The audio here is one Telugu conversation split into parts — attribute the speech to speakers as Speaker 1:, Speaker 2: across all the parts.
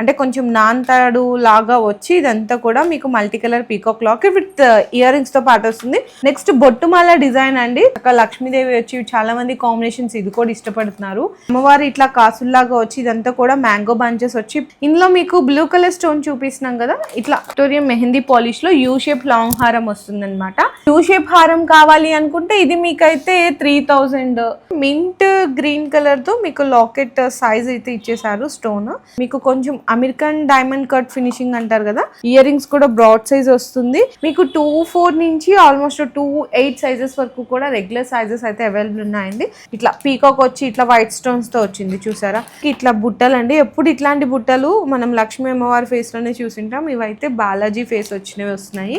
Speaker 1: అంటే కొంచెం నాంతాడు లాగా వచ్చి ఇదంతా కూడా మీకు multi colour peacock lock with uh, ear రింగ్స్తో పాటు వస్తుంది. నెక్స్ట్ బొట్టుమాల డిజైన్ అండి. అక్కడ లక్ష్మీదేవి వచ్చి చాలా మంది కాంబినేషన్స్ ఇది కూడా ఇష్టపడుతున్నారు. అమ్మవారు ఇట్లా కాసుల్లాగా వచ్చి ఇదంతా కూడా మ్యాంగో బంచెస్ వచ్చి ఇందులో మీకు బ్లూ కలర్ స్టోన్ చూపిస్తున్నాం కదా ఇట్లా విక్టోరియం మెహందీ పాలిష్లో యూ షేప్ లాంగ్ హారం వస్తుంది అనమాట యూ షేప్ హారం కావాలి అనుకుంటే ఇది మీకైతే త్రీ థౌజండ్ మింట్ గ్రీన్ కలర్తో మీకు లాకెట్ సైజ్ అయితే ఇచ్చేసారు స్టోన్ మీకు కొంచెం అమెరికన్ డైమండ్ కట్ ఫినిషింగ్ అంటారు కదా ఇయర్ రింగ్స్ కూడా బ్రాడ్ సైజ్ వస్తుంది. మీకు టూ ఫోర్ నుంచి ఆల్మోస్ట్ టూ ఎయిట్ సైజెస్ వరకు కూడా రెగ్యులర్ సైజెస్ అయితే అవైలబుల్ ఉన్నాయండి. ఇట్లా పీకాక్ వచ్చి ఇట్లా వైట్ స్టోన్స్తో వచ్చింది చూసారా? ఇట్లా బుట్టలు అండి ఎప్పుడు ఇట్లాంటి బుట్టలు మనం లక్ష్మీ అమ్మవారి ఫేస్లోనే చూసింటాం. ఇవైతే బాలాజీ ఫేస్ వచ్చినవి వస్తున్నాయి.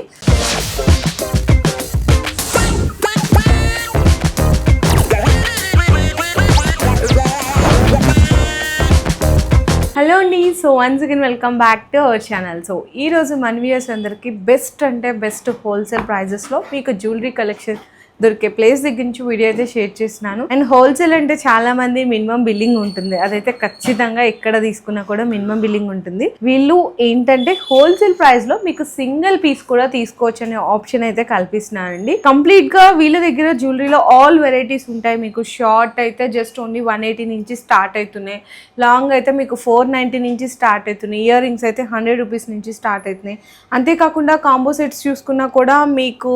Speaker 1: హలో అండి. So once again welcome back to our channel so ఈ రోజు మన వ్యూయర్స్ అందరికీ బెస్ట్ అంటే బెస్ట్ హోల్సేల్ ప్రైజెస్లో మీకు జ్యువెలరీ కలెక్షన్ దొరికే ప్లేస్ దగ్గర నుంచి వీడియో అయితే షేర్ చేస్తున్నాను. అండ్ హోల్సేల్ అంటే చాలా మంది మినిమం బిల్లింగ్ ఉంటుంది. అదైతే ఖచ్చితంగా ఎక్కడ తీసుకున్నా కూడా మినిమం బిల్లింగ్ ఉంటుంది. వీళ్ళు ఏంటంటే హోల్సేల్ ప్రైస్లో మీకు సింగిల్ పీస్ కూడా తీసుకోవచ్చు అనే ఆప్షన్ అయితే కల్పిస్తున్నారండి. కంప్లీట్గా వీళ్ళ దగ్గర జ్యువెలరీలో ఆల్ వెరైటీస్ ఉంటాయి. మీకు షార్ట్ అయితే జస్ట్ ఓన్లీ వన్ ఎయిటీ నుంచి స్టార్ట్ అవుతున్నాయి. లాంగ్ అయితే మీకు ఫోర్ నైంటీ నుంచి స్టార్ట్ అవుతున్నాయి. ఇయర్ రింగ్స్ అయితే హండ్రెడ్ రూపీస్ నుంచి స్టార్ట్ అవుతున్నాయి. అంతేకాకుండా కాంబో సెట్స్ చూసుకున్నా కూడా మీకు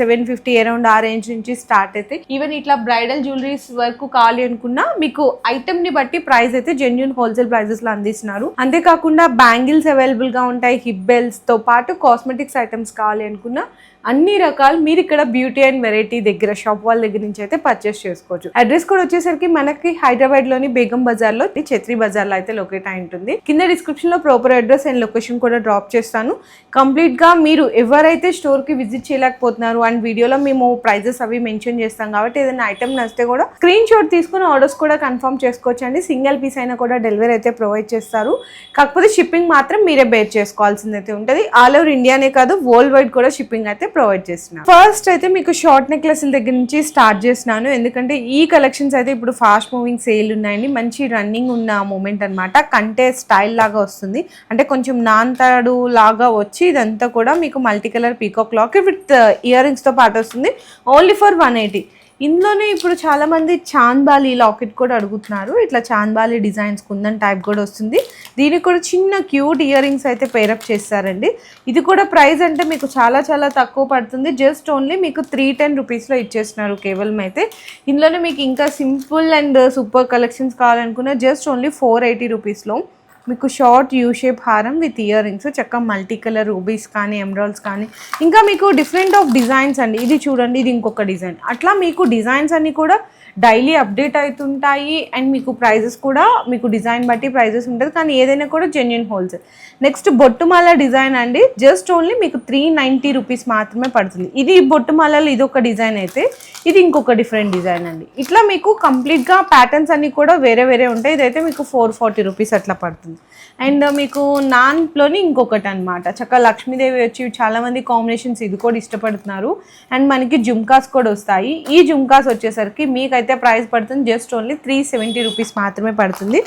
Speaker 1: సెవెన్ ఫిఫ్టీ అరౌండ్ ఆ రేంజ్ నుంచి స్టార్ట్ అయితే. ఈవెన్ ఇట్లా బ్రైడల్ జ్యువెలరీస్ వరకు కావాలి అనుకున్నా మీకు ఐటమ్ని బట్టి ప్రైస్ అయితే జెన్యున్ హోల్సేల్ ప్రైజెస్లో అందిస్తున్నారు. అంతేకాకుండా బ్యాంగిల్స్ అవైలబుల్గా ఉంటాయి హిప్ బెల్స్తో పాటు కాస్మెటిక్స్ ఐటమ్స్ కావాలి అనుకున్నా అన్ని రకాలు మీరు ఇక్కడ బ్యూటీ అండ్ వెరైటీ దగ్గర షాప్ వాళ్ళ దగ్గర నుంచి అయితే పర్చేస్ చేసుకోవచ్చు. అడ్రస్ కూడా వచ్చేసరికి మనకి హైదరాబాద్లోని బేగం బజార్లో ఛత్రి బజార్లో అయితే లొకేట్ అయి ఉంటుంది. కింద డిస్క్రిప్షన్లో ప్రాపర్ అడ్రస్ అండ్ లొకేషన్ కూడా డ్రాప్ చేస్తాను. కంప్లీట్గా మీరు ఎవరైతే స్టోర్కి విజిట్ చేయలేకపోతున్నారు అండ్ వీడియోలో మేము ప్రైజెస్ అవి మెన్షన్ చేస్తాం కాబట్టి ఏదైనా ఐటమ్ నచ్చితే కూడా స్క్రీన్ షాట్ తీసుకుని ఆర్డర్స్ కూడా కన్ఫర్మ్ చేసుకోవచ్చు అండి సింగిల్ పీస్ అయినా కూడా డెలివరీ అయితే ప్రొవైడ్ చేస్తారు. కాకపోతే షిప్పింగ్ మాత్రం మీరే బేర్ చేసుకోవాల్సింది అయితే ఉంటుంది ఆల్ ఓవర్ ఇండియానే కాదు వరల్డ్ వైడ్ కూడా షిప్పింగ్ అయితే ప్రొవైడ్ చేస్తున్నాను ఫస్ట్ అయితే మీకు షార్ట్ నెక్లెస్ల దగ్గర నుంచి స్టార్ట్ చేస్తున్నాను. ఎందుకంటే ఈ కలెక్షన్స్ అయితే ఇప్పుడు ఫాస్ట్ మూవింగ్ సేల్ ఉన్నాయండి. మంచి రన్నింగ్ ఉన్న మూమెంట్ అన్నమాట. కంటే స్టైల్ లాగా వస్తుంది. అంటే కొంచెం నాంతాడు లాగా వచ్చి ఇదంతా కూడా మీకు multi colour peacock lock with ear రింగ్స్తో పాటు వస్తుంది. ఓన్లీ ఫర్ వన్ ఎయిటీ ఇందులోనే ఇప్పుడు చాలా మంది చాంద్బాలి లాకెట్ కూడా అడుగుతున్నారు. ఇట్లా చాంద్బాలి డిజైన్స్ కుందన్ టైప్ కూడా వస్తుంది. దీనికి కూడా చిన్న క్యూట్ ఇయర్ రింగ్స్ అయితే పేరప్ చేస్తారండి. ఇది కూడా ప్రైస్ అంటే మీకు చాలా చాలా తక్కువ పడుతుంది. జస్ట్ ఓన్లీ మీకు త్రీ టెన్ రూపీస్లో ఇచ్చేస్తున్నారు కేవలం అయితే. ఇందులోనే మీకు ఇంకా సింపుల్ అండ్ సూపర్ కలెక్షన్స్ కావాలనుకున్న జస్ట్ ఓన్లీ ఫోర్ ఎయిటీ రూపీస్లో మీకు షార్ట్ యూ షేప్ హారం విత్ ఇయర్ రింగ్స్ చక్కగా మల్టీ కలర్ రూబీస్ కానీ ఎమరాల్డ్స్ కానీ. ఇంకా మీకు డిఫరెంట్ ఆఫ్ డిజైన్స్ అండి. ఇది చూడండి ఇది ఇంకొక డిజైన్. అట్లా మీకు డిజైన్స్ అన్నీ కూడా డైలీ అప్డేట్ అవుతుంటాయి అండ్ మీకు ప్రైజెస్ కూడా మీకు డిజైన్ బట్టి ప్రైజెస్ ఉంటుంది. కానీ ఏదైనా కూడా జెన్యున్ హోల్సేల్ నెక్స్ట్ బొట్టుమాల డిజైన్ అండి. జస్ట్ ఓన్లీ మీకు త్రీ నైంటీ రూపీస్ మాత్రమే పడుతుంది. ఇది బొట్టుమాలలో ఇది ఒక డిజైన్ అయితే ఇది ఇంకొక డిఫరెంట్ డిజైన్ అండి. ఇట్లా మీకు కంప్లీట్గా ప్యాటర్న్స్ అన్నీ కూడా వేరే వేరే ఉంటాయి. ఇదైతే మీకు ఫోర్ ఫార్టీ రూపీస్ అట్లా పడుతుంది. అండ్ మీకు నాన్లోని ఇంకొకటి అనమాట చక్కగా లక్ష్మీదేవి వచ్చి చాలామంది కాంబినేషన్స్ ఇది కూడా ఇష్టపడుతున్నారు. అండ్ మనకి జుమ్కాస్ కూడా వస్తాయి. ఈ జుమ్కాస్ వచ్చేసరికి మీకు అయితే ప్రైస్ పడుతుంది. Just only three seventy rupees మాత్రమే పడుతుంది.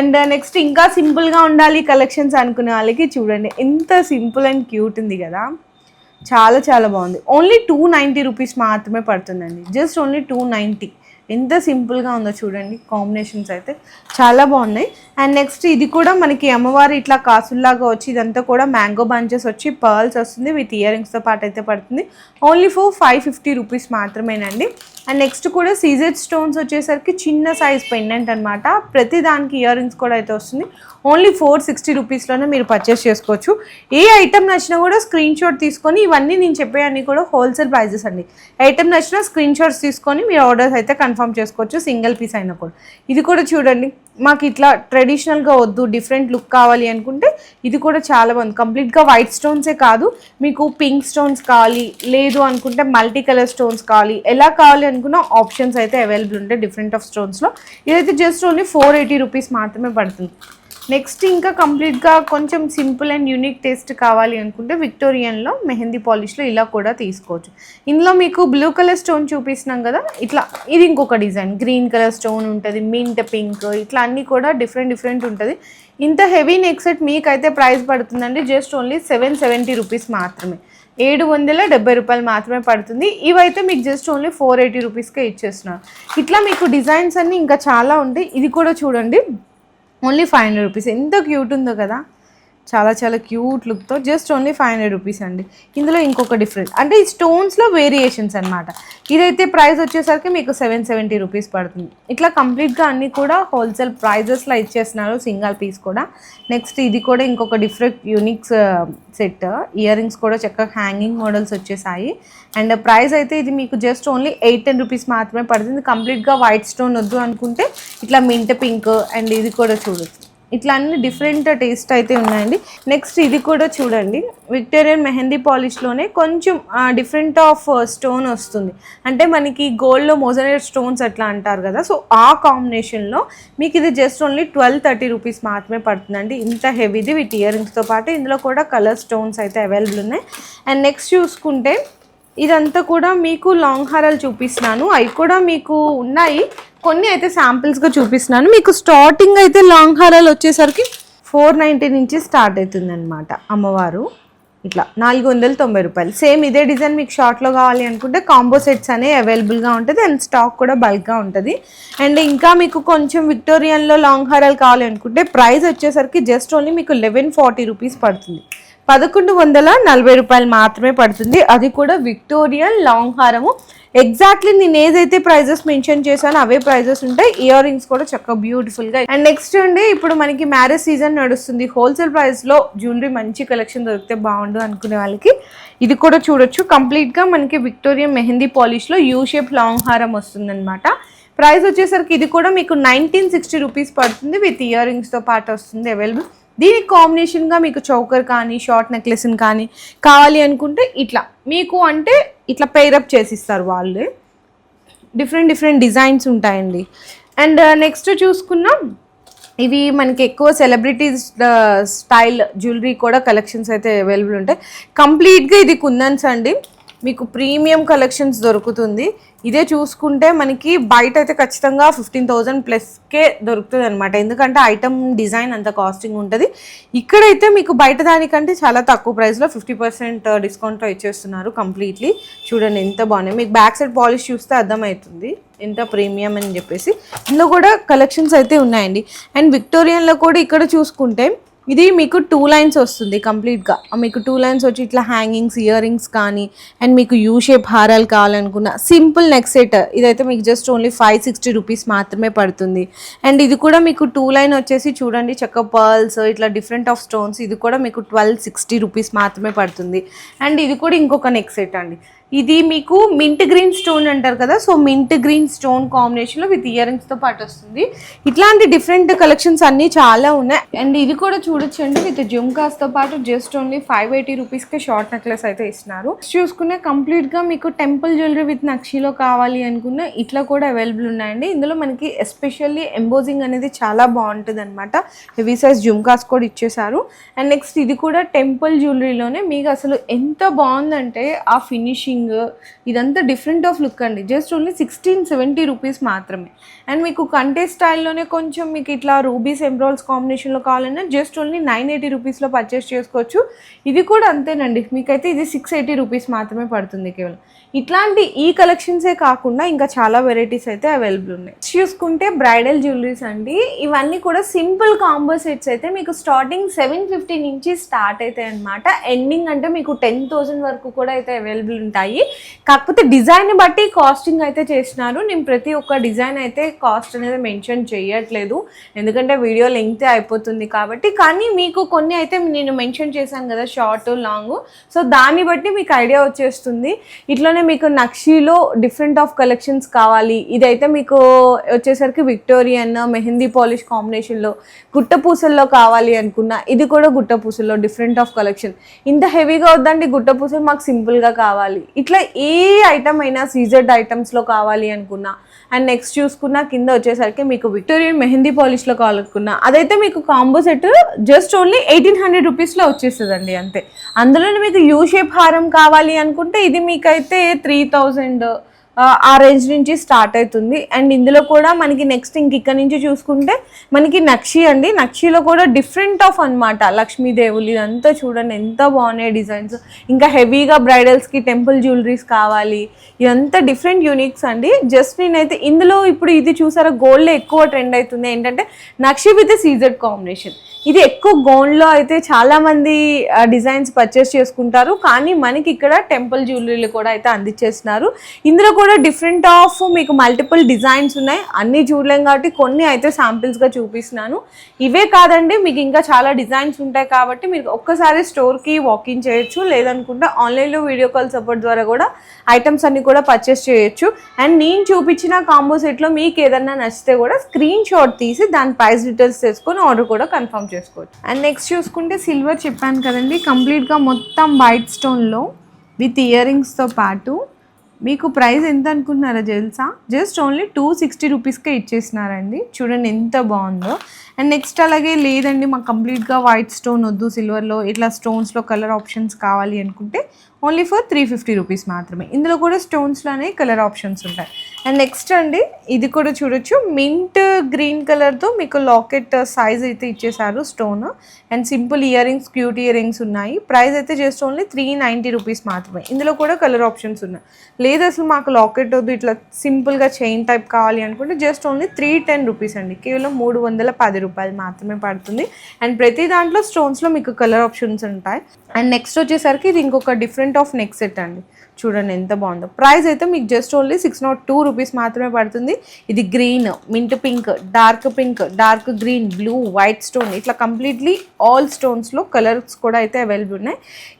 Speaker 1: అండ్ uh, నెక్స్ట్ ఇంకా సింపుల్గా ఉండాలి కలెక్షన్స్ అనుకునే వాళ్ళకి చూడండి. ఎంత సింపుల్ అండ్ క్యూట్ ఉంది కదా. చాలా చాలా బాగుంది. ఓన్లీ టూ నైంటీ రూపీస్ మాత్రమే పడుతుందండి. Just only two ninety. ఎంత సింపుల్గా ఉందో చూడండి. కాంబినేషన్స్ అయితే చాలా బాగున్నాయి. అండ్ నెక్స్ట్ ఇది కూడా మనకి అమ్మవారి ఇట్లా కాసుల్లాగా వచ్చి ఇదంతా కూడా మ్యాంగో బంచెస్ వచ్చి పర్ల్స్ వస్తుంది. విత్ ఇయర్ రింగ్స్తో పాటు అయితే పడుతుంది. Only four five fifty rupees మాత్రమేనండి. అండ్ నెక్స్ట్ కూడా సీజెడ్ స్టోన్స్ వచ్చేసరికి చిన్న సైజ్ పెండెంట్ అనమాట ప్రతి దానికి ఇయర్ రింగ్స్ కూడా అయితే వస్తుంది. ఓన్లీ ఫోర్ సిక్స్టీ రూపీస్లోనే మీరు పర్చేస్ చేసుకోవచ్చు. ఏ ఐటమ్ నచ్చినా కూడా స్క్రీన్ షాట్ తీసుకొని ఇవన్నీ నేను చెప్పే అన్ని కూడా హోల్సేల్ ప్రైజెస్ అండి. ఐటమ్ నచ్చినా స్క్రీన్ షాట్స్ తీసుకొని మీరు ఆర్డర్స్ అయితే కన్ఫర్మ్ చేసుకోవచ్చు సింగిల్ పీస్ అయినా కూడా. ఇది కూడా చూడండి. మాకు ఇట్లా ట్రెడిషనల్గా వద్దు డిఫరెంట్ లుక్ కావాలి అనుకుంటే ఇది కూడా చాలా బాగుంది. కంప్లీట్గా వైట్ స్టోన్సే కాదు మీకు పింక్ స్టోన్స్ కావాలి లేదు అనుకుంటే మల్టీ కలర్ స్టోన్స్ కావాలి. ఎలా కావాలి అనుకున్న ఆప్షన్స్ అయితే అవైలబుల్ ఉంటాయి డిఫరెంట్ ఆఫ్ స్టోన్స్లో ఇదైతే just only four eighty rupees మాత్రమే పడుతుంది. నెక్స్ట్ ఇంకా కంప్లీట్గా కొంచెం సింపుల్ అండ్ యూనిక్ టేస్ట్ కావాలి అనుకుంటే విక్టోరియన్లో మెహందీ పాలిష్లో ఇలా కూడా తీసుకోవచ్చు. ఇందులో మీకు బ్లూ కలర్ స్టోన్ చూపిస్తున్నాం కదా ఇట్లా ఇది ఇంకొక డిజైన్. గ్రీన్ కలర్ స్టోన్ ఉంటుంది మింట్ పింక్ ఇట్లా అన్నీ కూడా డిఫరెంట్ డిఫరెంట్ ఉంటుంది. ఇంత హెవీ నెక్ సెట్ మీకైతే ప్రైస్ పడుతుందండి just only seven seventy rupees మాత్రమే. ఏడు వందల డెబ్బై రూపాయలు మాత్రమే పడుతుంది. ఇవైతే మీకు జస్ట్ ఓన్లీ ఫోర్ ఎయిటీ రూపీస్కే ఇచ్చేస్తున్నారు. ఇట్లా మీకు డిజైన్స్ అన్నీ ఇంకా చాలా ఉంటాయి. ఇది కూడా చూడండి. Only five hundred rupees. ఎంత క్యూట్ ఉందో కదా. చాలా చాలా క్యూట్ లుక్తో just only five hundred rupees అండి. ఇందులో ఇంకొక డిఫరెంట్ అంటే ఈ స్టోన్స్లో వేరియేషన్స్ అనమాట ఇదైతే ప్రైస్ వచ్చేసరికి మీకు సెవెన్ సెవెంటీ రూపీస్ పడుతుంది. ఇట్లా కంప్లీట్గా అన్నీ కూడా హోల్సేల్ ప్రైజెస్లో ఇచ్చేస్తున్నారు సింగల్ పీస్ కూడా. నెక్స్ట్ ఇది కూడా ఇంకొక different uniques set. Ear rings కూడా చక్కగా హ్యాంగింగ్ మోడల్స్ వచ్చేసాయి. అండ్ ప్రైస్ అయితే ఇది మీకు just only eight ten rupees మాత్రమే పడుతుంది. కంప్లీట్గా వైట్ స్టోన్ వద్దు అనుకుంటే ఇట్లా మింట్ పింక్ అండ్ ఇది కూడా చూడొచ్చు. ఇట్లా అన్ని డిఫరెంట్ టేస్ట్ అయితే ఉన్నాయండి. నెక్స్ట్ ఇది కూడా చూడండి. విక్టోరియన్ మెహందీ పాలిష్లోనే కొంచెం డిఫరెంట్ ఆఫ్ స్టోన్ వస్తుంది. అంటే మనకి గోల్డ్లో మోజనేట్ స్టోన్స్ అట్లా అంటారు కదా. సో ఆ కాంబినేషన్లో మీకు ఇది just only twelve thirty rupees మాత్రమే పడుతుందండి. ఇంత హెవీది విత్ ఇయర్ రింగ్స్తో పాటు ఇందులో కూడా కలర్ స్టోన్స్ అయితే అవైలబుల్ ఉన్నాయి. అండ్ నెక్స్ట్ చూసుకుంటే ఇదంతా కూడా మీకు లాంగ్ హారాలు చూపిస్తున్నాను. అవి కూడా మీకు ఉన్నాయి. కొన్ని అయితే శాంపిల్స్గా చూపిస్తున్నాను. మీకు స్టార్టింగ్ అయితే లాంగ్ హారాలు వచ్చేసరికి ఫోర్ నైంటీ నుంచి స్టార్ట్ అవుతుంది అనమాట అమ్మవారు. ఇట్లా నాలుగు వందల తొంభై రూపాయలు. సేమ్ ఇదే డిజైన్ మీకు షార్ట్లో కావాలి అనుకుంటే కాంబో సెట్స్ అనేవి అవైలబుల్గా ఉంటుంది అండ్ స్టాక్ కూడా బల్క్గా ఉంటుంది. అండ్ ఇంకా మీకు కొంచెం విక్టోరియన్లో లాంగ్ హారాలు కావాలి అనుకుంటే ప్రైస్ వచ్చేసరికి జస్ట్ ఓన్లీ మీకు లెవెన్ ఫార్టీ రూపీస్ పడుతుంది. పదకొండు వందల నలభై రూపాయలు మాత్రమే పడుతుంది. అది కూడా విక్టోరియన్ లాంగ్ హారము. ఎగ్జాక్ట్లీ నేను ఏదైతే ప్రైజెస్ మెన్షన్ చేశానో అవే ప్రైజెస్ ఉంటాయి. ఇయర్ రింగ్స్ కూడా చక్కగా బ్యూటిఫుల్గా అండ్ నెక్స్ట్ అండి ఇప్పుడు మనకి మ్యారేజ్ సీజన్ నడుస్తుంది. హోల్సేల్ ప్రైస్లో జ్యువెలరీ మంచి కలెక్షన్ దొరికితే బాగుండు అనుకునే వాళ్ళకి ఇది కూడా చూడొచ్చు. కంప్లీట్గా మనకి విక్టోరియా మెహందీ పాలిష్లో యూ షేప్ లాంగ్ హారం వస్తుందన్నమాట. ప్రైస్ వచ్చేసరికి ఇది కూడా మీకు నైన్టీన్ సిక్స్టీ రూపీస్ పడుతుంది. విత్ ఇయర్ రింగ్స్తో పాటు వస్తుంది అవైలబుల్ దీనికి కాంబినేషన్గా మీకు చౌకర్ కానీ షార్ట్ నెక్లెస్ని కానీ కావాలి అనుకుంటే ఇట్లా. మీకు అంటే ఇట్లా పేరప్ చేసిస్తారు వాళ్ళే. డిఫరెంట్ డిఫరెంట్ డిజైన్స్ ఉంటాయండి. అండ్ నెక్స్ట్ uh, చూసుకున్నాం. ఇవి మనకి ఎక్కువ సెలబ్రిటీస్ స్టైల్ జ్యువెలరీ కూడా కలెక్షన్స్ అయితే అవైలబుల్ ఉంటాయి. కంప్లీట్గా ఇది కుందన్స్ అండి. మీకు ప్రీమియం కలెక్షన్స్ దొరుకుతుంది. ఇదే చూసుకుంటే మనకి బయట అయితే ఖచ్చితంగా ఫిఫ్టీన్ థౌజండ్ ప్లస్కే దొరుకుతుంది అనమాట ఎందుకంటే ఐటమ్ డిజైన్ అంత కాస్టింగ్ ఉంటుంది. ఇక్కడైతే మీకు బయట దానికంటే చాలా తక్కువ ప్రైస్లో ఫిఫ్టీ పర్సెంట్ డిస్కౌంట్లో ఇచ్చేస్తున్నారు కంప్లీట్లీ. చూడండి ఎంత బాగున్నాయి. మీకు బ్యాక్ సైడ్ పాలిష్ చూస్తే అర్థమవుతుంది. ఎంత ప్రీమియం అని చెప్పేసి. ఇందులో కూడా కలెక్షన్స్ అయితే ఉన్నాయండి. అండ్ విక్టోరియన్లో కూడా ఇక్కడ చూసుకుంటే ఇది మీకు టూ లైన్స్ వస్తుంది కంప్లీట్గా మీకు టూ లైన్స్ వచ్చి ఇట్లా హ్యాంగింగ్స్ ఇయర్ రింగ్స్ కానీ అండ్ మీకు యూ షేప్ హారాలు కావాలనుకున్న సింపుల్ నెక్ సెట్ ఇదైతే మీకు just only five sixty rupees మాత్రమే పడుతుంది. అండ్ ఇది కూడా మీకు టూ లైన్ వచ్చేసి చూడండి చెక్క పర్ల్స్ ఇట్లా డిఫరెంట్ ఆఫ్ స్టోన్స్ ఇది కూడా మీకు ట్వెల్వ్ సిక్స్టీ రూపీస్ మాత్రమే పడుతుంది. అండ్ ఇది కూడా ఇంకొక నెక్ సెట్ అండి. ఇది మీకు మింట్ గ్రీన్ స్టోన్ అంటారు కదా సో మింట్ గ్రీన్ స్టోన్ కాంబినేషన్లో విత్ ఇయర్ రింగ్స్తో పాటు వస్తుంది. ఇట్లాంటి డిఫరెంట్ కలెక్షన్స్ అన్నీ చాలా ఉన్నాయి. అండ్ ఇది కూడా చూడొచ్చండి విత్ జుమ్కాస్తో పాటు జస్ట్ ఓన్లీ ఫైవ్ ఎయిటీ రూపీస్కి షార్ట్ నెక్లెస్ అయితే ఇస్తున్నారు. చూసుకునే కంప్లీట్గా మీకు టెంపుల్ జ్యువెలరీ విత్ నక్షిలో కావాలి అనుకున్న ఇట్లా కూడా అవైలబుల్ ఉన్నాయండి. ఇందులో మనకి ఎస్పెషల్లీ ఎంబోజింగ్ అనేది చాలా బాగుంటుంది అనమాట హెవీ సైజ్ జుమ్కాస్ కూడా ఇచ్చేసారు అండ్ నెక్స్ట్ ఇది కూడా టెంపుల్ జ్యువెలరీలోనే మీకు అసలు ఎంత బాగుందంటే ఆ ఫినిషింగ్ ఇదంతా డిఫరెంట్ ఆఫ్ లుక్ అండి. Just only sixteen seventy rupees మాత్రమే. అండ్ మీకు కంటే స్టైల్లోనే కొంచెం మీకు ఇట్లా రూబీస్ ఎంబ్రాయిల్స్ కాంబినేషన్లో కావాలన్నా జస్ట్ ఓన్లీ నైన్ ఎయిటీ రూపీస్లో పర్చేస్ చేసుకోవచ్చు. ఇది కూడా అంతేనండి. మీకైతే ఇది సిక్స్ ఎయిటీ రూపీస్ మాత్రమే పడుతుంది కేవలం. ఇట్లాంటి ఈ కలెక్షన్సే కాకుండా ఇంకా చాలా వెరైటీస్ అయితే అవైలబుల్ ఉన్నాయి. చూసుకుంటే బ్రైడల్ జ్యువెలరీస్ అండి. ఇవన్నీ కూడా సింపుల్ కాంబో సెట్స్ అయితే మీకు స్టార్టింగ్ సెవెన్ ఫిఫ్టీ నుంచి స్టార్ట్ అవుతాయి అనమాట ఎండింగ్ అంటే మీకు టెన్ థౌసండ్ వరకు కూడా అయితే అవైలబుల్ ఉంటాయి. కాకపోతే డిజైన్ బట్టి కాస్టింగ్ అయితే చేసినారు నేను ప్రతి ఒక్క డిజైన్ అయితే కాస్ట్ అనేది మెన్షన్ చేయట్లేదు. ఎందుకంటే వీడియో లెంగ్త్ అయిపోతుంది కాబట్టి. కానీ మీకు కొన్ని అయితే నేను మెన్షన్ చేశాను కదా షార్ట్ లాంగ్ సో దాన్ని బట్టి మీకు ఐడియా వచ్చేస్తుంది. ఇట్లానే మీకు నక్షీలో డిఫరెంట్ ఆఫ్ కలెక్షన్స్ కావాలి. ఇదైతే మీకు వచ్చేసరికి విక్టోరియన్ మెహందీ పాలిష్ కాంబినేషన్లో గుట్టపూసల్లో కావాలి అనుకున్నా ఇది కూడా గుట్టపూసల్లో డిఫరెంట్ ఆఫ్ కలెక్షన్ ఇంత హెవీగా వద్దండి గుట్ట పూసలు మాకు సింపుల్గా కావాలి. ఇట్లా ఏ ఐటమ్ అయినా సీజర్డ్ ఐటమ్స్లో కావాలి అనుకున్నా అండ్ నెక్స్ట్ చూసుకున్న కింద వచ్చేసరికి మీకు విక్టోరియన్ మెహందీ పాలిష్లో కావాలనుకున్నా అదైతే మీకు combo set just only eighteen hundred రూపీస్లో వచ్చేస్తుందండి అంతే. అందులోనే మీకు యూ షేప్ హారం కావాలి అనుకుంటే ఇది మీకైతే త్రీ థౌజండ్ ఆ రేంజ్ నుంచి స్టార్ట్ అవుతుంది. అండ్ ఇందులో కూడా మనకి నెక్స్ట్ ఇంక ఇక్కడ నుంచి చూసుకుంటే మనకి నక్షి అండి. నక్షిలో కూడా డిఫరెంట్ ఆఫ్ అన్నమాట. లక్ష్మీదేవులు ఇదంతా చూడండి ఎంత బాగున్నాయి డిజైన్స్. ఇంకా హెవీగా బ్రైడల్స్కి టెంపుల్ జ్యువెలరీస్ కావాలి. ఇదంతా డిఫరెంట్ యూనిక్స్ అండి. జస్ట్ నేనైతే ఇందులో ఇప్పుడు ఇది చూసారా గోల్డ్లో ఎక్కువ ట్రెండ్ అవుతుంది. ఏంటంటే నక్షి విత్ సీజెడ్ కాంబినేషన్. ఇది ఎక్కువ గోల్డ్లో అయితే చాలామంది డిజైన్స్ పర్చేస్ చేసుకుంటారు. కానీ మనకి ఇక్కడ టెంపుల్ జ్యువెలరీలు కూడా అయితే అందించేస్తున్నారు. ఇందులో కూడా డిఫరెంట్ ఆఫ్ మీకు మల్టిపుల్ డిజైన్స్ ఉన్నాయి. అన్ని చూడలేం కాబట్టి కొన్ని అయితే శాంపిల్స్గా చూపిస్తున్నాను. ఇవే కాదండి మీకు ఇంకా చాలా డిజైన్స్ ఉంటాయి కాబట్టి మీరు ఒక్కసారి స్టోర్కి వాకింగ్ చేయొచ్చు. లేదనుకుంటే ఆన్లైన్లో వీడియో కాల్ సపోర్ట్ ద్వారా కూడా ఐటమ్స్ అన్నీ కూడా పర్చేస్ చేయొచ్చు. అండ్ నేను చూపించిన కాంబో సెట్లో మీకు ఏదన్నా నచ్చితే కూడా స్క్రీన్ షాట్ తీసి దాని ప్రైస్ డీటెయిల్స్ తెలుసుకొని ఆర్డర్ కూడా కన్ఫర్మ్ చేసుకోవచ్చు. అండ్ నెక్స్ట్ చూసుకుంటే సిల్వర్ చెప్పాను కదండి. కంప్లీట్గా మొత్తం వైట్ స్టోన్లో విత్ ఇయర్ రింగ్స్తో పాటు మీకు ప్రైస్ ఎంత అనుకుంటున్నారో తెలుసా? జస్ట్ ఓన్లీ టూ సిక్స్టీ రూపీస్కే ఇచ్చేసినారండి. చూడండి ఎంత బాగుందో. అండ్ నెక్స్ట్ అలాగే లేదండి మాకు కంప్లీట్గా వైట్ స్టోన్ వద్దు సిల్వర్లో ఇట్లా స్టోన్స్లో కలర్ ఆప్షన్స్ కావాలి అనుకుంటే only for three fifty rupees మాత్రమే. ఇందులో కూడా స్టోన్స్లోనే కలర్ ఆప్షన్స్ ఉంటాయి. అండ్ నెక్స్ట్ అండి ఇది కూడా చూడొచ్చు. మింట్ గ్రీన్ కలర్తో మీకు లాకెట్ సైజ్ అయితే ఇచ్చేసారు stone and simple ear rings cute ear rings ఉన్నాయి. ప్రైస్ అయితే just only three ninety rupees మాత్రమే. ఇందులో కూడా కలర్ ఆప్షన్స్ ఉన్నాయి. లేదు అసలు మాకు లాకెట్ వద్దు ఇట్లా సింపుల్గా చైన్ టైప్ కావాలి అనుకుంటే just only three ten rupees అండి. కేవలం మూడు వందల పది రూపాయలు మాత్రమే పడుతుంది. అండ్ ప్రతి దాంట్లో స్టోన్స్లో మీకు కలర్ ఆప్షన్స్ ఉంటాయి. అండ్ నెక్స్ట్ వచ్చేసరికి ఇది ఇంకొక డిఫరెంట్ ఆఫ్ నెక్ సెట్ అండి. చూడండి ఎంత బాగుందో. ప్రైస్ అయితే మీకు just only six nought two rupees మాత్రమే పడుతుంది. ఇది green mint pink dark pink dark green blue white stone ఇట్లా కంప్లీట్లీ ఆల్ స్టోన్స్లో కలర్స్ కూడా అయితే అవైలబుల్ ఉన్నాయి.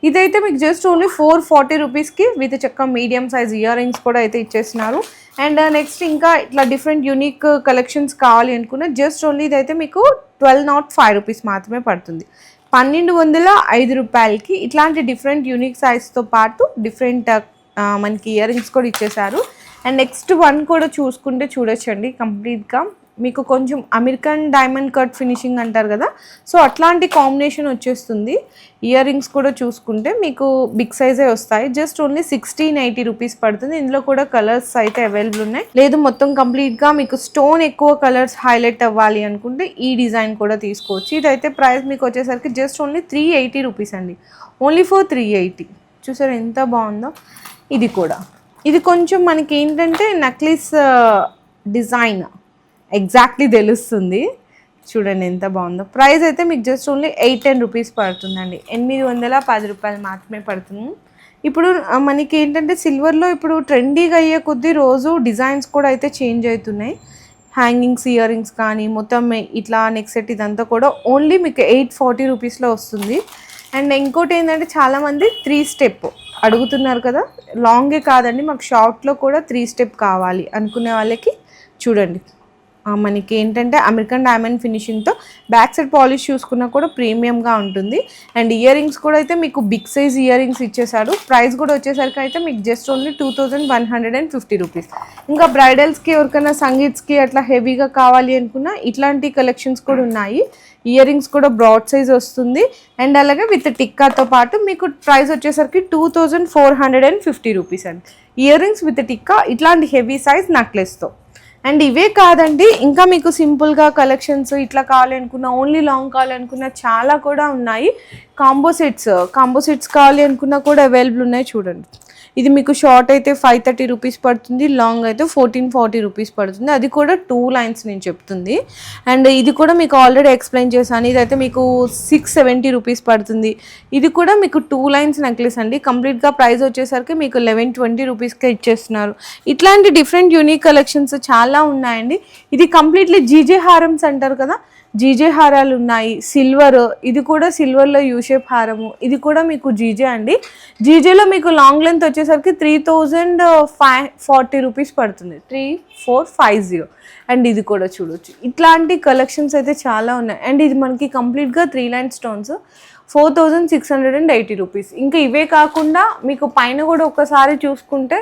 Speaker 1: ఇదైతే మీకు జస్ట్ ఓన్లీ ఫోర్ ఫార్టీ రూపీస్కి విత్ చక్క మీడియం సైజ్ ఇయర్ రింగ్స్ కూడా అయితే ఇచ్చేస్తున్నారు. అండ్ నెక్స్ట్ uh, ఇంకా ఇట్లా డిఫరెంట్ యూనిక్ కలెక్షన్స్ కావాలి అనుకున్న జస్ట్ ఓన్లీ ఇదైతే మీకు ట్వెల్వ్ నాట్ ఫైవ్ రూపీస్ మాత్రమే పడుతుంది. పన్నెండు వందల ఐదు రూపాయలకి ఇట్లాంటి డిఫరెంట్ యూనిక్ సైజ్తో పాటు డిఫరెంట్ uh, మనకి ఇయర్ రింగ్స్ కూడా ఇచ్చేసారు అండ్ నెక్స్ట్ వన్ కూడా చూసుకుంటే చూడొచ్చండి కంప్లీట్గా మీకు కొంచెం అమెరికన్ డైమండ్ కట్ ఫినిషింగ్ అంటారు కదా. సో అట్లాంటి కాంబినేషన్ వచ్చేస్తుంది. ఇయర్ రింగ్స్ కూడా చూసుకుంటే మీకు బిగ్ సైజే వస్తాయి. Just only sixteen eighty rupees పడుతుంది. ఇందులో కూడా కలర్స్ అయితే అవైలబుల్ ఉన్నాయి. లేదు మొత్తం కంప్లీట్గా మీకు స్టోన్ ఎక్కువ కలర్స్ హైలైట్ అవ్వాలి అనుకుంటే ఈ డిజైన్ కూడా తీసుకోవచ్చు. ఇదైతే ప్రైస్ మీకు వచ్చేసరికి just only three eighty rupees అండి. ఓన్లీ ఫర్ త్రీ ఎయిటీ చూసారు ఎంత బాగుందో? ఇది కూడా. ఇది కొంచెం మనకి ఏంటంటే నక్లీస్ డిజైన్ uh, ఎగ్జాక్ట్లీ తెలుస్తుంది. చూడండి ఎంత బాగుందో. ప్రైస్ అయితే మీకు just only eight ten rupees పడుతుందండి. ఎనిమిది వందల పది రూపాయలు మాత్రమే పడుతుంది. ఇప్పుడు మనకి ఏంటంటే సిల్వర్లో ఇప్పుడు ట్రెండీగా అయ్యే కొద్దీ రోజు డిజైన్స్ కూడా అయితే చేంజ్ అవుతున్నాయి. హ్యాంగింగ్స్ ఇయర్ రింగ్స్ కానీ మొత్తం ఇట్లా నెక్ సెట్ ఇదంతా కూడా ఓన్లీ మీకు ఎయిట్ ఫార్టీ రూపీస్లో వస్తుంది. అండ్ ఇంకోటి ఏంటంటే చాలామంది త్రీ స్టెప్ అడుగుతున్నారు కదా. లాంగే కాదండి మాకు షార్ట్లో కూడా త్రీ స్టెప్ కావాలి అనుకునే వాళ్ళకి చూడండి. మనకి ఏంటంటే అమెరికన్ డైమండ్ ఫినిషింగ్తో బ్యాక్ సైడ్ పాలిష్ చూసుకున్నా కూడా ప్రీమియంగా ఉంటుంది. అండ్ ఇయర్ రింగ్స్ కూడా అయితే మీకు బిగ్ సైజ్ ఇయర్ రింగ్స్ ఇచ్చేసాడు ప్రైస్ కూడా వచ్చేసరికి అయితే మీకు just only two thousand one hundred and fifty rupees ఇంకా బ్రైడల్స్కి ఎవరికైనా సంగీత్స్కి అట్లా హెవీగా కావాలి అనుకున్నా ఇట్లాంటి కలెక్షన్స్ కూడా ఉన్నాయి. ఇయర్ రింగ్స్ కూడా బ్రాడ్ సైజ్ వస్తుంది. అండ్ అలాగే విత్ టిక్కాతో పాటు మీకు ప్రైస్ వచ్చేసరికి two thousand four hundred and fifty rupees అండి. ఇయర్ రింగ్స్ విత్ టిక్కా ఇట్లాంటి హెవీ సైజ్ నెక్లెస్తో అండ్ ఇవే కాదండి ఇంకా మీకు సింపుల్గా కలెక్షన్స్ ఇట్లా కావాలనుకున్న ఓన్లీ లాంగ్ కావాలనుకున్న చాలా కూడా ఉన్నాయి. కాంబో సెట్స్ కాంబో సెట్స్ కావాలి అనుకున్నా కూడా అవైలబుల్ ఉన్నాయి చూడండి. ఇది మీకు షార్ట్ అయితే ఫైవ్ థర్టీ రూపీస్ పడుతుంది లాంగ్ అయితే ఫోర్టీన్ ఫార్టీ రూపీస్ పడుతుంది. అది కూడా టూ లైన్స్ నేను చెప్తుంది. అండ్ ఇది కూడా మీకు ఆల్రెడీ ఎక్స్ప్లెయిన్ చేశాను. ఇదైతే మీకు సిక్స్ సెవెంటీ రూపీస్ పడుతుంది. ఇది కూడా మీకు టూ లైన్స్ నెక్లెస్ అండి. కంప్లీట్గా ప్రైస్ వచ్చేసరికి మీకు లెవెన్ ట్వంటీ రూపీస్కే ఇచ్చేస్తున్నారు. ఇట్లాంటి డిఫరెంట్ యూనిక్ కలెక్షన్స్ చాలా ఉన్నాయండి. ఇది కంప్లీట్లీ జీజే హారమ్స్ అంటారు కదా. జీజే హారాలు ఉన్నాయి సిల్వర్ ఇది కూడా సిల్వర్లో యూషేప్ హారము ఇది కూడా మీకు జీజే అండి. జీజేలో మీకు లాంగ్ లెంత్ వచ్చేసరికి three thousand five forty rupees పడుతుంది. Three four five zero and ఇది కూడా చూడొచ్చు. ఇట్లాంటి కలెక్షన్స్ అయితే చాలా ఉన్నాయి. అండ్ ఇది మనకి కంప్లీట్గా three line stones four thousand six hundred and eighty rupees ఇంకా ఇవే కాకుండా మీకు పైన కూడా ఒకసారి చూసుకుంటే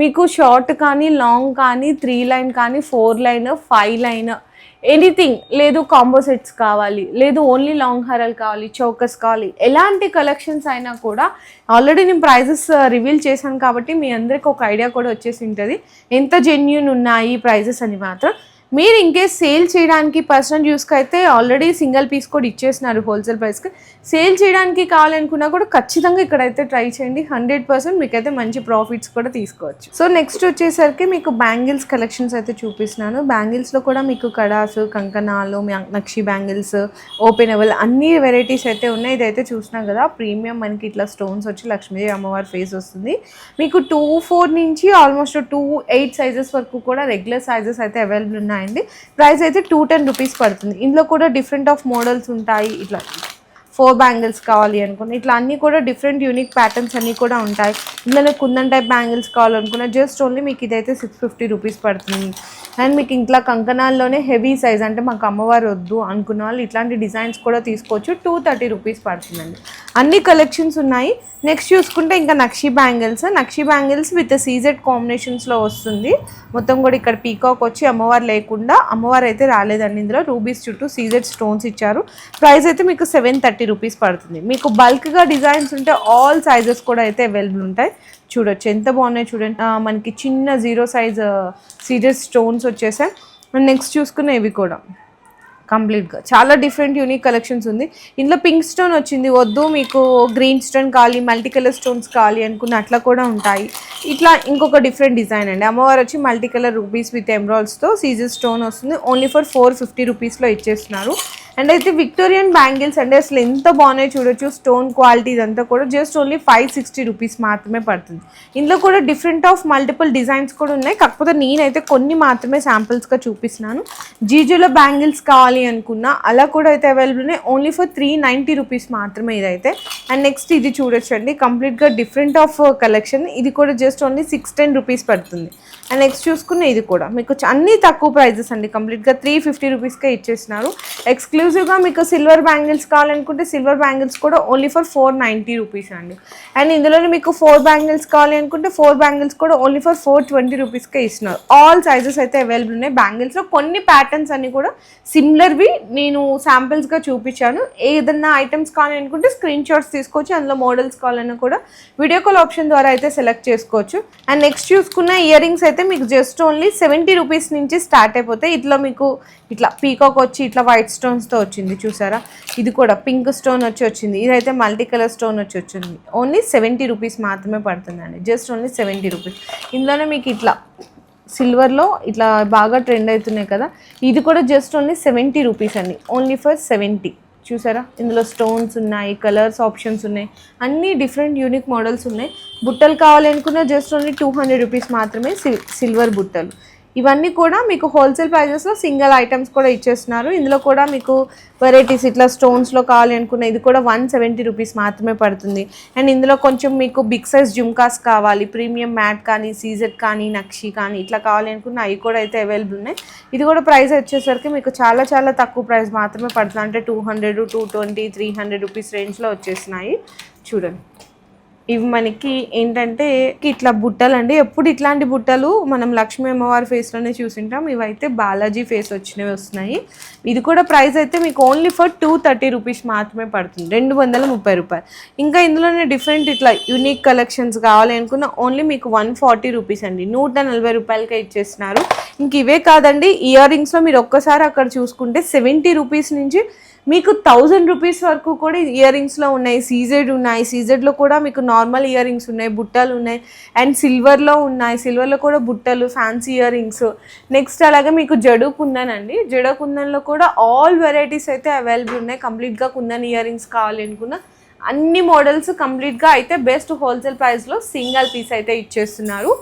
Speaker 1: మీకు షార్ట్ కానీ లాంగ్ కానీ త్రీ లైన్ కానీ four line five line anything లేదు కాంబో సెట్స్ కావాలి లేదు ఓన్లీ లాంగ్ హారాలు కావాలి చౌకస్ కావాలి. ఎలాంటి కలెక్షన్స్ అయినా కూడా ఆల్రెడీ నేను ప్రైజెస్ రివీల్ uh, చేశాను కాబట్టి మీ అందరికి ఒక ఐడియా కూడా వచ్చేసి ఉంటుంది. ఎంత జెన్యున్ ఉన్నాయి ప్రైజెస్ అని మాత్రం మీరు ఇంకేస్ సేల్ చేయడానికి పర్సనల్ యూస్కి అయితే ఆల్రెడీ సింగిల్ పీస్ కూడా ఇచ్చేసినారు హోల్సేల్ ప్రైస్కి సేల్ చేయడానికి కావాలనుకున్నా కూడా ఖచ్చితంగా ఇక్కడైతే ట్రై చేయండి. హండ్రెడ్ పర్సెంట్ మీకైతే మంచి ప్రాఫిట్స్ కూడా తీసుకోవచ్చు. సో నెక్స్ట్ వచ్చేసరికి మీకు బ్యాంగిల్స్ కలెక్షన్స్ అయితే చూపిస్తున్నాను. బ్యాంగిల్స్లో కూడా మీకు కడాస్ కంకణాలు నక్షి బ్యాంగిల్స్ ఓపెన్ అవల్ అన్ని వెరైటీస్ అయితే ఉన్నాయి. ఇదైతే చూసినాం కదా ప్రీమియం మనకి ఇట్లా స్టోన్స్ వచ్చి లక్ష్మీదేవి అమ్మవారి ఫేస్ వస్తుంది. మీకు టూ ఫోర్ నుంచి ఆల్మోస్ట్ టూ ఎయిట్ సైజెస్ వరకు కూడా రెగ్యులర్ సైజెస్ అయితే అవైలబుల్ ఉన్నాయి. ఉన్నాయండి. ప్రైస్ అయితే టూ టెన్ రూపీస్ పడుతుంది. ఇందులో కూడా డిఫరెంట్ ఆఫ్ మోడల్స్ ఉంటాయి. ఇట్లా ఫోర్ బ్యాంగిల్స్ కావాలి అనుకున్న. ఇట్లా అన్నీ కూడా డిఫరెంట్ యూనిక్ ప్యాటర్న్స్ అన్నీ కూడా ఉంటాయి. ఇందులో కుందన్ టైప్ బ్యాంగిల్స్ కావాలనుకున్న జస్ట్ ఓన్లీ మీకు ఇదైతే సిక్స్ ఫిఫ్టీ రూపీస్ పడుతుంది. అండ్ మీకు ఇంట్లో కంకణాల్లోనే హెవీ సైజ్ అంటే మాకు అమ్మవారు వద్దు అనుకున్న వాళ్ళు ఇట్లాంటి డిజైన్స్ కూడా తీసుకోవచ్చు. టూ థర్టీ రూపీస్ పడుతుందండి. అన్ని కలెక్షన్స్ ఉన్నాయి. నెక్స్ట్ చూసుకుంటే ఇంకా nakshi bangles. Nakshi bangles with CZ కాంబినేషన్స్లో వస్తుంది. మొత్తం కూడా ఇక్కడ పీకాక్ వచ్చి అమ్మవారు లేకుండా అమ్మవారు అయితే రాలేదండి ఇందులో. రూబీస్ చుట్టూ సీజెడ్ స్టోన్స్ ఇచ్చారు. ప్రైస్ అయితే మీకు సెవెన్ థర్టీ రూపీస్ పడుతుంది. మీకు బల్క్గా డిజైన్స్ ఉంటే ఆల్ సైజెస్ కూడా అయితే అవైలబుల్ ఉంటాయి. చూడొచ్చు. ఎంత బాగున్నాయి చూడండి. మనకి చిన్న జీరో సైజ్ సీరియస్ స్టోన్స్ వచ్చేసాయి. అండ్ నెక్స్ట్ చూసుకున్న ఇవి కూడా. కంప్లీట్గా చాలా డిఫరెంట్ యూనిక్ కలెక్షన్స్ ఉంది. ఇందులో పింక్ స్టోన్ వచ్చింది. వద్దు మీకు గ్రీన్ స్టోన్ కావాలి మల్టీ కలర్ స్టోన్స్ కావాలి అనుకున్న అట్లా కూడా ఉంటాయి. ఇట్లా ఇంకొక డిఫరెంట్ డిజైన్ అండి. అమ్మవారు వచ్చి మల్టీ కలర్ రూపీస్ విత్ ఎమరాల్స్తో సీజర్ స్టోన్ వస్తుంది. ఓన్లీ ఫర్ ఫోర్ ఫిఫ్టీ రూపీస్లో ఇచ్చేస్తున్నారు. అండ్ అయితే విక్టోరియన్ బ్యాంగిల్స్ అండి అసలు ఎంత బాగున్నాయి చూడొచ్చు. స్టోన్ క్వాలిటీ ఇదంతా కూడా just only five sixty rupees మాత్రమే పడుతుంది. ఇందులో కూడా డిఫరెంట్ ఆఫ్ మల్టిపుల్ డిజైన్స్ కూడా ఉన్నాయి. కాకపోతే నేనైతే కొన్ని మాత్రమే శాంపిల్స్గా చూపిస్తున్నాను. జీజోలో బ్యాంగిల్స్ కావాలి అనుకున్నా అలా కూడా అయితే అవైలబుల్ ఉన్నాయి. Only for three ninety rupees మాత్రమే ఇదైతే. అండ్ నెక్స్ట్ ఇది చూడొచ్చండి. కంప్లీట్గా డిఫరెంట్ ఆఫ్ కలెక్షన్ ఇది కూడా just only six ten rupees పడుతుంది. అండ్ నెక్స్ట్ చూసుకున్న ఇది కూడా. మీకు అన్ని తక్కువ ప్రైజెస్ అండి. కంప్లీట్గా త్రీ ఫిఫ్టీ రూపీస్కే ఇచ్చేసినారు. ఎక్స్క్లూజివ్గా మీకు సిల్వర్ బ్యాంగిల్స్ కావాలనుకుంటే సిల్వర్ బ్యాంగిల్స్ కూడా only for four ninety rupees అండి. అండ్ ఇందులోనే మీకు ఫోర్ బ్యాంగిల్స్ కావాలి అనుకుంటే ఫోర్ బ్యాంగిల్స్ కూడా ఓన్లీ ఫర్ ఫోర్ ట్వంటీ రూపీస్కే ఇస్తున్నారు. ఆల్ సైజెస్ అయితే అవైలబుల్ ఉన్నాయి. బ్యాంగిల్స్లో కొన్ని ప్యాటర్న్స్ అన్ని కూడా సిమిలర్వి నేను శాంపిల్స్గా చూపించాను. ఏదన్నా ఐటమ్స్ కావాలి అనుకుంటే స్క్రీన్ షాట్స్ తీసుకోవచ్చు. అందులో మోడల్స్ కావాలన్నా కూడా వీడియో కాల్ ఆప్షన్ ద్వారా అయితే సెలెక్ట్ చేసుకోవచ్చు. అండ్ నెక్స్ట్ చూసుకున్న ఇయర్ రింగ్స్ అయితే అయితే మీకు జస్ట్ ఓన్లీ సెవెంటీ రూపీస్ నుంచి స్టార్ట్ అయిపోతే ఇట్లా మీకు ఇట్లా పీకాక్ వచ్చి ఇట్లా వైట్ స్టోన్స్తో వచ్చింది చూసారా? ఇది కూడా పింక్ స్టోన్ వచ్చి వచ్చింది. ఇదైతే మల్టీ కలర్ స్టోన్ వచ్చి వచ్చింది. ఓన్లీ సెవెంటీ రూపీస్ మాత్రమే పడుతుందండి. జస్ట్ ఓన్లీ సెవెంటీ రూపీస్ ఇందులోనే మీకు ఇట్లా సిల్వర్లో ఇట్లా బాగా ట్రెండ్ అవుతున్నాయి కదా. ఇది కూడా జస్ట్ ఓన్లీ సెవెంటీ రూపీస్ అండి. ఓన్లీ ఫర్ సెవెంటీ చూసారా? ఇందులో స్టోన్స్ ఉన్నాయి కలర్స్ ఆప్షన్స్ ఉన్నాయి. అన్ని డిఫరెంట్ యూనిక్ మోడల్స్ ఉన్నాయి. బుట్టలు కావాలనుకున్న just only two hundred rupees మాత్రమే సిల్ సిల్వర్ బుట్టలు. ఇవన్నీ కూడా మీకు హోల్సేల్ ప్రైజెస్లో సింగిల్ ఐటమ్స్ కూడా ఇచ్చేస్తున్నారు. ఇందులో కూడా మీకు వెరైటీస్ ఇట్లా స్టోన్స్లో కావాలి అనుకున్న ఇది కూడా వన్ సెవెంటీ రూపీస్ మాత్రమే పడుతుంది. అండ్ ఇందులో కొంచెం మీకు బిగ్ సైజ్ జుమ్కాస్ కావాలి ప్రీమియం మ్యాట్ కానీ సీజెడ్ కానీ నక్షి కానీ ఇట్లా కావాలి అనుకున్న అవి కూడా అయితే అవైలబుల్ ఉన్నాయి. ఇది కూడా ప్రైస్ వచ్చేసరికి మీకు చాలా చాలా తక్కువ ప్రైస్ మాత్రమే పడుతుంది. అంటే two hundred two twenty three hundred rupees రేంజ్లో వచ్చేసినాయి. చూడండి. ఇవి మనకి ఏంటంటే ఇట్లా బుట్టలు అండి ఎప్పుడు ఇట్లాంటి బుట్టలు మనం లక్ష్మీ అమ్మవారి ఫేస్లోనే చూసింటాం. ఇవైతే బాలాజీ ఫేస్ వచ్చినవి వస్తున్నాయి. ఇది కూడా ప్రైస్ అయితే మీకు only for two thirty rupees మాత్రమే పడుతుంది. రెండు వందల ముప్పై రూపాయలు. ఇంకా ఇందులోనే డిఫరెంట్ ఇట్లా యూనిక్ కలెక్షన్స్ కావాలి అనుకున్న ఓన్లీ మీకు వన్ ఫార్టీ రూపీస్ అండి. నూట నలభై రూపాయలకే ఇచ్చేస్తున్నారు. ఇంక ఇవే కాదండి ఇయర్ రింగ్స్లో మీరు ఒక్కసారి అక్కడ చూసుకుంటే సెవెంటీ రూపీస్ నుంచి మీకు థౌజండ్ రూపీస్ వరకు కూడా ఇయర్ రింగ్స్లో ఉన్నాయి సీజెడ్ ఉన్నాయి. సీజెడ్లో కూడా మీకు నార్మల్ ఇయర్ రింగ్స్ ఉన్నాయి బుట్టలు ఉన్నాయి. అండ్ సిల్వర్లో ఉన్నాయి. సిల్వర్లో కూడా బుట్టలు ఫ్యాన్సీ ఇయర్ రింగ్స్ నెక్స్ట్ అలాగే మీకు జడు కుందన్ అండి. జడ కుందన్లో కూడా ఆల్ వెరైటీస్ అయితే అవైలబుల్ ఉన్నాయి. కంప్లీట్గా కుందన్ ఇయర్ రింగ్స్ కావాలి అనుకున్న అన్ని మోడల్స్ కంప్లీట్గా అయితే బెస్ట్ హోల్సేల్ ప్రైస్లో సింగల్ పీస్ అయితే ఇచ్చేస్తున్నారు.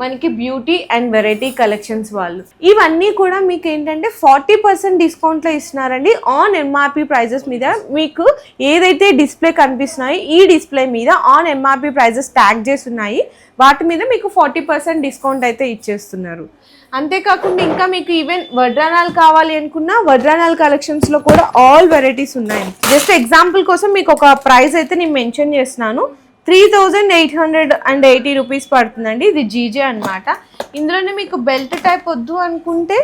Speaker 1: మనకి బ్యూటీ అండ్ వెరైటీ కలెక్షన్స్ వాళ్ళు. ఇవన్నీ కూడా మీకు ఏంటంటే ఫార్టీ పర్సెంట్ డిస్కౌంట్లో ఇస్తున్నారండి. ఆన్ ఎంఆర్పి ప్రైజెస్ మీద మీకు ఏదైతే డిస్ప్లే కనిపిస్తున్నాయో ఈ డిస్ప్లే మీద ఆన్ ఎంఆర్పి ప్రైజెస్ ట్యాగ్ చేసి ఉన్నాయి. వాటి మీద మీకు ఫార్టీ పర్సెంట్ డిస్కౌంట్ అయితే ఇచ్చేస్తున్నారు. అంతేకాకుండా ఇంకా మీకు ఈవెన్ వడ్రానాలు కావాలి అనుకున్నా వడ్రానాలు కలెక్షన్స్లో కూడా ఆల్ వెరైటీస్ ఉన్నాయి. జస్ట్ ఎగ్జాంపుల్ కోసం మీకు ఒక ప్రైస్ అయితే నేను మెన్షన్ చేస్తున్నాను. Three thousand eight hundred and eighty rupees పడుతుందండి. ఇది జీజే అన్నమాట. ఇందులోనే మీకు బెల్ట్ టైప్ వద్దు అనుకుంటే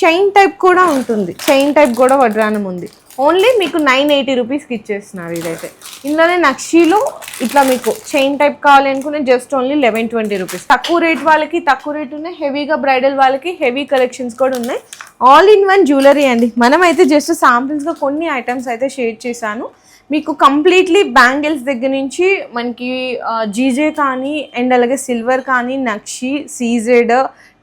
Speaker 1: చైన్ టైప్ కూడా ఉంటుంది. చైన్ టైప్ కూడా వడ్రానం ఉంది. ఓన్లీ మీకు నైన్ ఎయిటీ రూపీస్కి ఇచ్చేస్తున్నారు ఇదైతే. ఇందులోనే నక్షీలో ఇట్లా మీకు చైన్ టైప్ కావాలి అనుకునే just only eleven twenty rupees. తక్కువ రేట్ వాళ్ళకి తక్కువ రేట్ ఉన్నాయి. హెవీగా బ్రైడల్ వాళ్ళకి హెవీ కలెక్షన్స్ కూడా ఉన్నాయి. ఆల్ ఇన్ వన్ జ్యువెలరీ అండి. మనమైతే జస్ట్ సాంపిల్స్గా కొన్ని ఐటమ్స్ అయితే షేర్ చేశాను. మీకు కంప్లీట్లీ బ్యాంగిల్స్ దగ్గర నుంచి మనకి జీజే కానీ అండ్ అలాగే సిల్వర్ కానీ nakshi C Z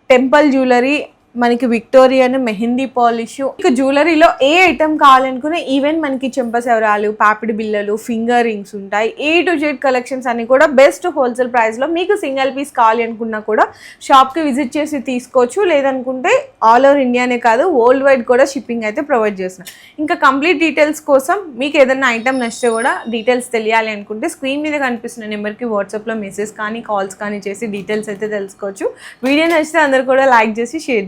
Speaker 1: temple jewellery మనకి విక్టోరియన్ మెహందీ పాలిష్ ఇంకా జ్యువెలరీలో ఏ ఐటమ్ కావాలనుకునే ఈవెన్ మనకి చెంపసెవరాలు పాపిడి బిల్లలు ఫింగర్ రింగ్స్ ఉంటాయి. ఏ టు జెడ్ కలెక్షన్స్ అన్ని కూడా బెస్ట్ హోల్సేల్ ప్రైస్లో మీకు సింగిల్ పీస్ కావాలి అనుకున్నా కూడా షాప్కి విజిట్ చేసి తీసుకోవచ్చు. లేదనుకుంటే ఆల్ ఓవర్ ఇండియానే కాదు వరల్డ్ వైడ్ కూడా షిప్పింగ్ అయితే ప్రొవైడ్ చేస్తున్నాం. ఇంకా కంప్లీట్ డీటెయిల్స్ కోసం మీకు ఏదైనా ఐటమ్ నచ్చితే కూడా డీటెయిల్స్ తెలియాలి అనుకుంటే స్క్రీన్ మీద కనిపిస్తున్న నెంబర్కి వాట్సాప్లో మెసేజ్ కానీ కాల్స్ కానీ చేసి డీటెయిల్స్ అయితే తెలుసుకోవచ్చు. వీడియో నచ్చితే అందరు కూడా లైక్ చేసి షేర్